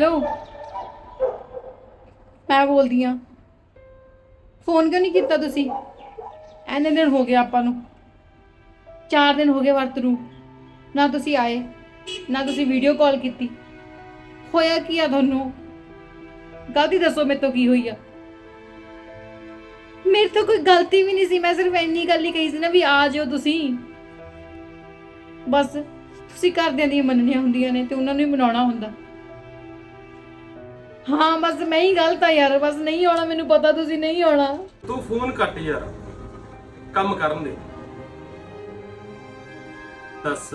Hello. ਮੈਂ ਬੋਲਦੀ ਆ। ਫੋਨ ਕਿਉਂ ਨਹੀਂ ਕੀਤਾ ਤੁਸੀਂ? ਐਨੇ ਦਿਨ ਹੋ ਗਏ ਆਪਾਂ ਨੂੰ। 4 ਦਿਨ ਹੋ ਗਏ ਵਰਤ ਨੂੰ। ਨਾ ਤੁਸੀਂ ਆਏ, ਨਾ ਤੁਸੀਂ ਵੀਡੀਓ ਕਾਲ ਕੀਤੀ। ਹੋਇਆ ਕੀ ਆ ਤੁਹਾਨੂੰ? ਗਲਤੀ ਦੱਸੋ ਮੇਰੇ ਤੋਂ ਕੀ ਹੋਈ ਆ। ਮੇਰੇ ਤੋਂ ਕੋਈ ਗਲਤੀ ਵੀ ਨਹੀਂ ਸੀ। ਮੈਂ ਸਿਰਫ ਇੰਨੀ ਗੱਲ ਹੀ ਕਹੀ ਸੀ ਨਾ ਵੀ ਆ ਜਿਓ ਤੁਸੀਂ। ਬਸ, ਤੁਸੀਂ ਘਰਦਿਆਂ ਦੀਆਂ ਮੰਨਣੀਆਂ ਹੁੰਦੀਆਂ ਨੇ ਤੇ ਉਹਨਾਂ ਨੂੰ ਹੀ ਮਨਾਉਣਾ ਹੁੰਦਾ। ਹਾਂ ਬਸ ਮੈਂ ਹੀ ਗਲਤ ਆ ਯਾਰ ਬਸ ਨਹੀਂ ਆਉਣਾ ਮੈਨੂੰ ਪਤਾ ਤੁਸੀਂ ਨਹੀਂ ਆਉਣਾ। ਤੂੰ ਫੋਨ ਕੱਟ ਯਾਰ ਕੰਮ ਕਰਨ ਦੇ। ਦੱਸ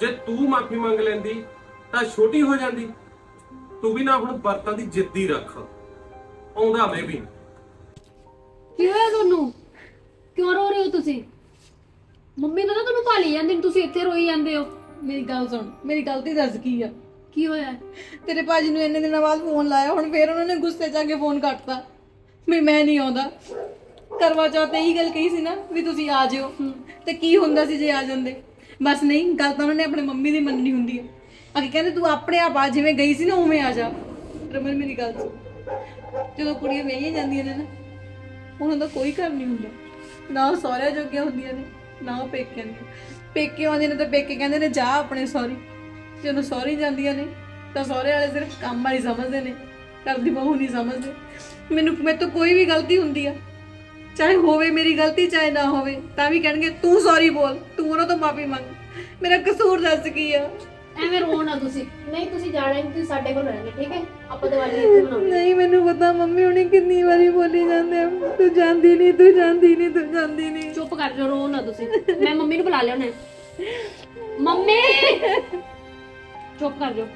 ਜੇ ਤੂੰ ਮਾਫੀ ਮੰਗ ਲੈਂਦੀ ਤਾਂ ਛੋਟੀ ਹੋ ਜਾਂਦੀ। ਤੂੰ ਵੀ ਨਾ ਹੁਣ ਬਰਤਾਂ ਦੀ ਜਿੱਦੀ ਰੱਖ। ਆਉਂਦਾ ਮੈਂ ਵੀ। ਕੀ ਹੋਇਆ ਤੁਹਾਨੂੰ? ਕਿਉਂ ਰੋ ਰਹੇ ਹੋ ਤੁਸੀਂ? ਮੰਮੀ ਨੇ ਤਾਂ ਤੁਹਾਨੂੰ ਭਾਲੀ ਜਾਂਦੀ ਨੇ, ਤੁਸੀਂ ਇੱਥੇ ਰੋਈ ਜਾਂਦੇ ਹੋ। ਮੇਰੀ ਗੱਲ ਸੁਣ ਮੇਰੀ ਗਲਤੀ ਦੱਸ ਕੀ ਆ? ਕੀ ਹੋਇਆ? ਤੇਰੇ ਭਾਜੀ ਨੂੰ ਇੰਨੇ ਦਿਨਾਂ ਬਾਅਦ ਫੋਨ ਲਾਇਆ ਹੁਣ ਫੇਰ ਉਹਨਾਂ ਨੇ ਗੁੱਸੇ 'ਚ ਆ ਕੇ ਫੋਨ ਕੱਟਤਾ। ਵੀ ਮੈਂ ਨਹੀਂ ਆਉਂਦਾ। ਕਰਵਾ ਚੌਥ ਤੇ ਇਹੀ ਗੱਲ ਕਹੀ ਸੀ ਨਾ ਵੀ ਤੁਸੀਂ ਆ ਜਿਓ। ਤੇ ਕੀ ਹੁੰਦਾ ਸੀ ਜੇ ਆ ਜਾਂਦੇ? ਬਸ ਨਹੀਂ ਗੱਲ ਤਾਂ ਉਹਨਾਂ ਨੇ ਆਪਣੇ ਮੰਮੀ ਦੀ ਮੰਨਣੀ ਹੁੰਦੀ ਹੈ। ਅਗੇ ਕਹਿੰਦੇ ਤੂੰ ਆਪਣੇ ਆਪ ਆ ਜਿਵੇਂ ਗਈ ਸੀ ਨਾ ਉਵੇਂ ਆ ਜਾ। ਰਮਨ ਮੇਰੀ ਗੱਲ ਸੁਣ। ਜਦੋਂ ਕੁੜੀਆਂ ਵਿਆਹੀਆਂ ਜਾਂਦੀਆਂ ਨੇ ਨਾ ਉਹਨਾਂ ਦਾ ਕੋਈ ਘਰ ਨਹੀਂ ਹੁੰਦਾ। ਨਾ ਸਹੁਰਿਆਂ ਜੋਗੀਆਂ ਹੁੰਦੀਆਂ ਨੇ ਨਾ ਉਹ ਪੇਕਿਆਂ ਦੀਆਂ। ਪੇਕੇ ਆਉਂਦੇ ਨੇ ਤਾਂ ਪੇਕੇ ਕਹਿੰਦੇ ਨੇ ਜਾ ਆਪਣੇ ਸਹੁਰੀ। ਜਦੋਂ ਸਹੁਰੀ ਜਾਂਦੀਆਂ ਨੇ ਤਾਂ ਸਹੁਰੇ ਵਾਲੇ ਸਿਰਫ ਕੰਮ ਵਾਲੀ ਸਮਝਦੇ ਨੇ ਘਰ ਦੀ ਬਹੂ ਨਹੀਂ ਸਮਝਦੇ। ਮੈਨੂੰ ਮੇਰੇ ਤੋਂ ਕੋਈ ਵੀ ਗਲਤੀ ਹੁੰਦੀ ਆ ਚਾਹੇ ਹੋਵੇ ਮੇਰੀ ਗਲਤੀ ਚਾਹੇ ਨਾ ਹੋਵੇ ਤਾਂ ਵੀ ਕਹਿਣਗੇ ਤੂੰ ਸੌਰੀ ਬੋਲ ਤੂੰ ਉਹਨਾਂ ਤੋਂ ਮਾਫੀ ਮੰਗ। ਮੇਰਾ ਕਸੂਰ ਦੱਸ ਕੀ ਆ? ਐਵੇਂ ਰੋ ਨਾ ਤੁਸੀਂ। ਨਹੀਂ ਤੁਸੀਂ ਜਾਣਾ ਨਹੀਂ ਤੁਸੀਂ ਸਾਡੇ ਕੋਲ ਰਹਿਣਾ ਠੀਕ ਹੈ? ਆਪਾਂ ਦੀਵਾਲੀ ਇੱਥੇ ਮਨਾਉਣੀ ਨਹੀਂ ਮੈਨੂੰ ਪਤਾ ਮੰਮੀ ਹੁਣੀ ਕਿੰਨੀ ਵਾਰੀ ਬੋਲੀ ਜਾਂਦੇ ਆ ਤੂੰ ਜਾਂਦੀ ਨਹੀਂ ਤੂੰ ਜਾਂਦੀ ਨਹੀਂ ਤੂੰ ਜਾਂਦੀ ਨਹੀਂ। ਚੁੱਪ ਕਰ ਜਾਓ ਰੋ ਨਾ ਤੁਸੀਂ। ਮੈਂ ਮੰਮੀ ਨੂੰ ਬੁਲਾ ਲਿਆ ਉਹਨੇ ਮੰਮੀ! ਚੁੱਪ ਕਰ ਜਾਓ।